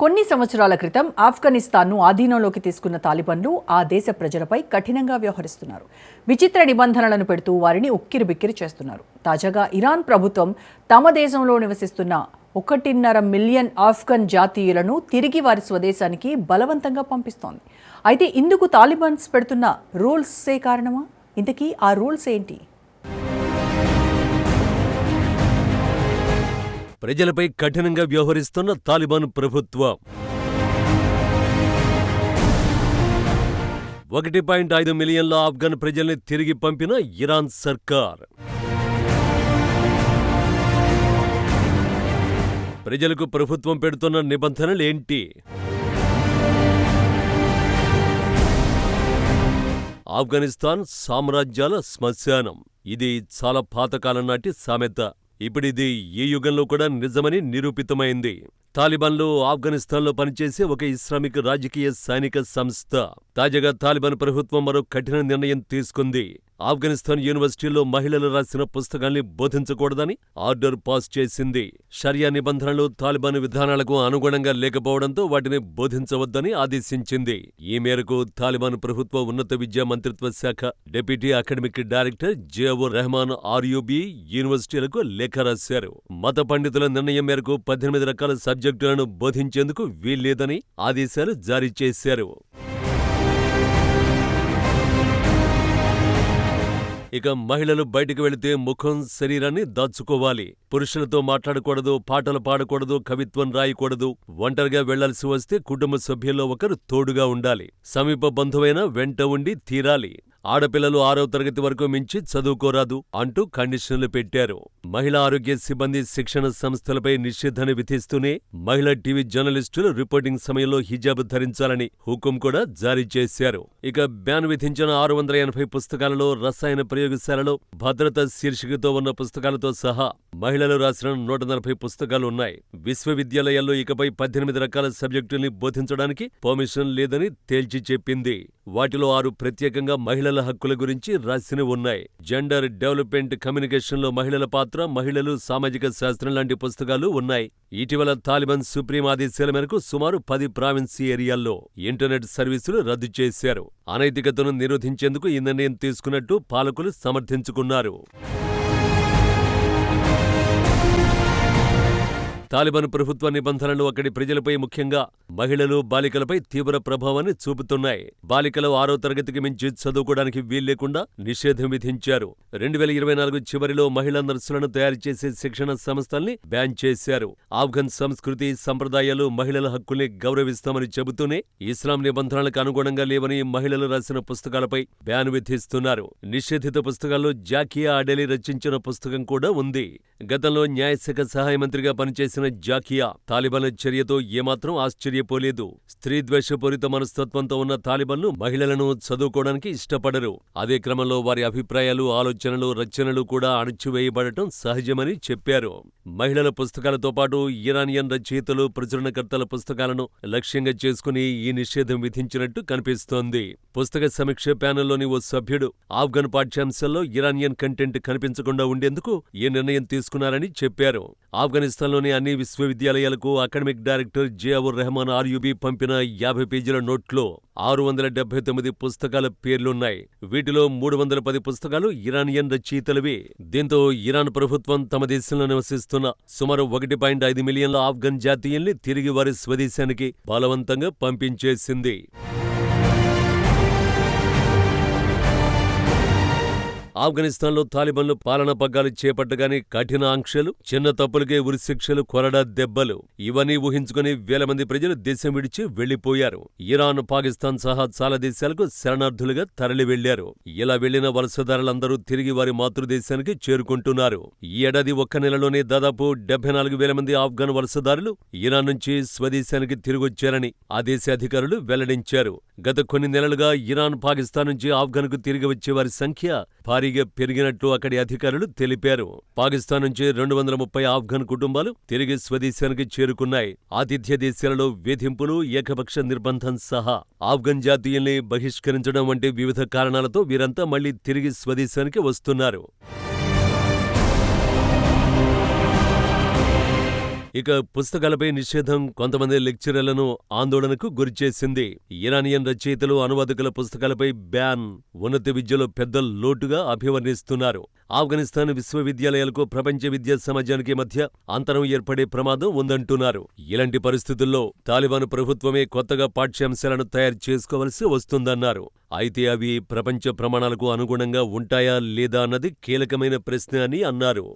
కొన్ని సంవత్సరాల క్రితం ఆఫ్ఘనిస్తాన్ను ఆధీనంలోకి తీసుకున్న తాలిబన్లు ఆ దేశ ప్రజలపై కఠినంగా వ్యవహరిస్తున్నారు. విచిత్ర నిబంధనలను పెడుతూ వారిని ఉక్కిరిబిక్కిరి చేస్తున్నారు. తాజాగా ఇరాన్ ప్రభుత్వం తమ దేశంలో నివసిస్తున్న ఒకటిన్నర మిలియన్ ఆఫ్ఘన్ జాతీయులను తిరిగి వారి స్వదేశానికి బలవంతంగా పంపిస్తోంది. అయితే ఇందుకు తాలిబాన్స్ పెడుతున్న రూల్సే కారణమా? ఇంతకీ ఆ రూల్స్ ఏంటి? ప్రజలపై కఠినంగా వ్యవహరిస్తున్న తాలిబాన్ ప్రభుత్వం. ఒకటి పాయింట్ ఐదు మిలియన్ల ఆఫ్ఘన్ ప్రజల్ని తిరిగి పంపిన ఇరాన్ సర్కార్. ప్రజలకు ప్రభుత్వం పెడుతున్న నిబంధనలేంటి ఆఫ్ఘనిస్తాన్ సామ్రాజ్యాల శ్మశానం. ఇది చాలా పాతకాలం నాటి సామెత. ఇప్పుడిది ఈ యుగంలో కూడా నిజమని నిరూపితమైంది. తాలిబాన్లు ఆఫ్ఘనిస్తాన్లో పనిచేసే ఒక ఇస్లామిక్ రాజకీయ సైనిక సంస్థ. తాజాగా తాలిబాన్ ప్రభుత్వం మరో కఠిన నిర్ణయం తీసుకుంది. ఆఫ్ఘనిస్తాన్ యూనివర్సిటీలో మహిళలు రాసిన పుస్తకాల్ని బోధించకూడదని ఆర్డర్ పాస్ చేసింది. షరియా నిబంధనలు తాలిబాన్ విధానాలకు అనుగుణంగా లేకపోవడంతో వాటిని బోధించవద్దని ఆదేశించింది. ఈ మేరకు తాలిబాన్ ప్రభుత్వ ఉన్నత విద్యా మంత్రిత్వ శాఖ డిప్యూటీ అకాడమిక్ డైరెక్టర్ జేఓ రెహమాన్ ఆర్యూబీ యూనివర్సిటీలకు లేఖ రాశారు. మత పండితుల నిర్ణయం మేరకు పద్దెనిమిది రకాల సబ్జెక్టులను బోధించేందుకు వీల్లేదని ఆదేశాలు జారీ చేశారు. ఇక మహిళలు బయటికి వెళితే ముఖం శరీరాన్ని దాచుకోవాలి. పురుషులతో మాట్లాడకూడదు పాటలు పాడకూడదు కవిత్వం రాయకూడదు. ఒంటరిగా వెళ్ళాల్సి వస్తే కుటుంబ సభ్యుల్లో ఒకరు తోడుగా ఉండాలి. సమీప బంధువైన వెంట ఉండి తీరాలి. ఆడపిల్లలు ఆరవ తరగతి వరకు మించి చదువుకోరాదు అంటూ కండిషన్లు పెట్టారు. మహిళా ఆరోగ్య సిబ్బంది శిక్షణ సంస్థలపై నిషేధాన్ని విధిస్తూనే మహిళా టీవీ జర్నలిస్టులు రిపోర్టింగ్ సమయంలో హిజాబ్ ధరించాలని హుకుం కూడా జారీ చేశారు. ఇక బ్యాన్ విధించిన ఆరు వందల ఎనభై పుస్తకాలలో రసాయన ప్రయోగశాలలో భద్రత శీర్షికతో ఉన్న పుస్తకాలతో సహా మహిళలు రాసిన నూట నలభై పుస్తకాలు ఉన్నాయి. విశ్వవిద్యాలయాల్లో ఇకపై పద్దెనిమిది రకాల సబ్జెక్టుల్ని బోధించడానికి పర్మిషన్ లేదని తేల్చి చెప్పింది. వాటిలో ఆరు ప్రత్యేకంగా మహిళల హక్కుల గురించి రాసినవి ఉన్నాయి. జెండర్ డెవలప్మెంట్ కమ్యూనికేషన్లో మహిళల పాత్ర మహిళలు సామాజిక శాస్త్రం లాంటి పుస్తకాలు ఉన్నాయి. ఇటీవల తాలిబాన్ సుప్రీం ఆదేశాల మేరకు సుమారు పది ప్రావిన్సీ ఏరియాల్లో ఇంటర్నెట్ సర్వీసులు రద్దు చేశారు. అనైతికతను నిరోధించేందుకు ఈ నిర్ణయం తీసుకున్నట్టు పాలకులు సమర్థించుకున్నారు. తాలిబాన్ ప్రభుత్వ నిబంధనలు అక్కడి ప్రజలపై ముఖ్యంగా మహిళలు బాలికలపై తీవ్ర ప్రభావాన్ని చూపుతున్నాయి. బాలికలు ఆరో తరగతికి మించి చదువుకోవడానికి వీల్లేకుండా నిషేధం విధించారు. రెండు వేల ఇరవై నాలుగు చివరిలో మహిళా నర్సులను తయారు చేసే శిక్షణ సంస్థల్ని బ్యాన్ చేశారు. ఆఫ్ఘన్ సంస్కృతి సంప్రదాయాలు మహిళల హక్కుల్ని గౌరవిస్తామని చెబుతూనే ఇస్లాం నిబంధనలకు అనుగుణంగా లేవని మహిళలు రాసిన పుస్తకాలపై బ్యాన్ విధిస్తున్నారు. నిషేధిత పుస్తకాల్లో జాకియా అడెలి రచించిన పుస్తకం కూడా ఉంది. గతంలో న్యాయశాఖ సహాయ మంత్రిగా పనిచేసిన జాకియా తాలిబాన్ల చర్యతో ఏమాత్రం ఆశ్చర్యపోలేదు. స్త్రీద్వేషపూరిత మనస్తత్వంతో ఉన్న తాలిబాన్లు మహిళలను చదువుకోవడానికి ఇష్టపడరు. అదే క్రమంలో వారి అభిప్రాయాలు ఆలోచనలు రచనలు కూడా అణచివేయబడటం సహజమని చెప్పారు. మహిళల పుస్తకాలతో పాటు ఇరానియన్ రచయితలు ప్రచురణకర్తల పుస్తకాలను లక్ష్యంగా చేసుకుని ఈ నిషేధం విధించినట్టు కనిపిస్తోంది. పుస్తక సమీక్ష ప్యానెల్లోని ఓ సభ్యుడు ఆఫ్ఘన్ పాఠ్యాంశాల్లో ఇరానియన్ కంటెంట్ కనిపించకుండా ఉండేందుకు ఈ నిర్ణయం తీసుకున్నారని చెప్పారు. ఆఫ్ఘనిస్తాన్లోని అన్ని విశ్వవిద్యాలయాలకు అకాడమిక్ డైరెక్టర్ జియావుర్ రెహమాన్ ఆర్యుబి పంపిన యాభై పేజీల నోట్లో ఆరు వందల డెబ్బై తొమ్మిది పుస్తకాల పేర్లున్నాయి. వీటిలో మూడు వందల పది పుస్తకాలు ఇరానియన్ రచయితలవి దీంతో ఇరాన్ ప్రభుత్వం తమ దేశంలో నివసిస్తున్న సుమారు ఒకటి పాయింట్ ఐదు మిలియన్ల ఆఫ్ఘన్ జాతీయుల్ని తిరిగి వారి స్వదేశానికి బలవంతంగా పంపించేసింది. ఆఫ్ఘనిస్తాన్లో తాలిబన్లు పాలనా పగ్గాలు చేపట్టగానే కఠిన ఆంక్షలు చిన్న తప్పులకే ఉరిశిక్షలు కొరడా దెబ్బలు ఇవన్నీ ఊహించుకుని వేల మంది ప్రజలు దేశం విడిచి వెళ్ళిపోయారు ఇరాన్ పాకిస్తాన్ సహా చాలా దేశాలకు శరణార్థులుగా తరలి వెళ్ళారు ఇలా వెళ్ళిన వలసదారులందరూ తిరిగి వారి మాతృదేశానికి చేరుకుంటున్నారు. ఈ ఏడాది ఒక్క నెలలోనే దాదాపు డెబ్బై నాలుగు వేల మంది ఆఫ్ఘన్ వలసదారులు ఇరాన్ నుంచి స్వదేశానికి తిరిగొచ్చారని ఆ దేశ అధికారులు వెల్లడించారు. గత కొన్ని నెలలుగా ఇరాన్ పాకిస్తాన్ నుంచి ఆఫ్ఘన్కు తిరిగి వచ్చే వారి సంఖ్య భారీగా పెరిగినట్లు అక్కడి అధికారులు తెలిపారు. పాకిస్తాన్ నుంచి రెండు వందల ముప్పై ఆఫ్ఘన్ కుటుంబాలు తిరిగి స్వదేశానికి చేరుకున్నాయి. ఆతిథ్య దేశాలలో వేధింపులు ఏకపక్ష నిర్బంధం సహా ఆఫ్ఘన్ జాతీయుల్ని బహిష్కరించడం వంటి వివిధ కారణాలతో వీరంతా మళ్ళీ తిరిగి స్వదేశానికి వస్తున్నారు. ఇక పుస్తకాలపై నిషేధం కొంతమంది లెక్చరర్లను ఆందోళనకు గురిచేసింది ఇరానియన్ రచయితలు అనువాదకుల పుస్తకాలపై బ్యాన్ ఉన్నత విద్యలో పెద్ద లోటుగా అభివర్ణిస్తున్నారు. ఆఫ్ఘనిస్తాన్ విశ్వవిద్యాలయాలకు ప్రపంచ విద్యా సమాజానికి మధ్య అంతరం ఏర్పడే ప్రమాదం ఉందంటున్నారు. ఇలాంటి పరిస్థితుల్లో తాలిబాన్ ప్రభుత్వమే కొత్తగా పాఠ్యాంశాలను తయారు చేసుకోవలసి వస్తుందన్నారు. అయితే అవి ప్రపంచ ప్రమాణాలకు అనుగుణంగా ఉంటాయా లేదా అన్నది కీలకమైన ప్రశ్న అని అన్నారు.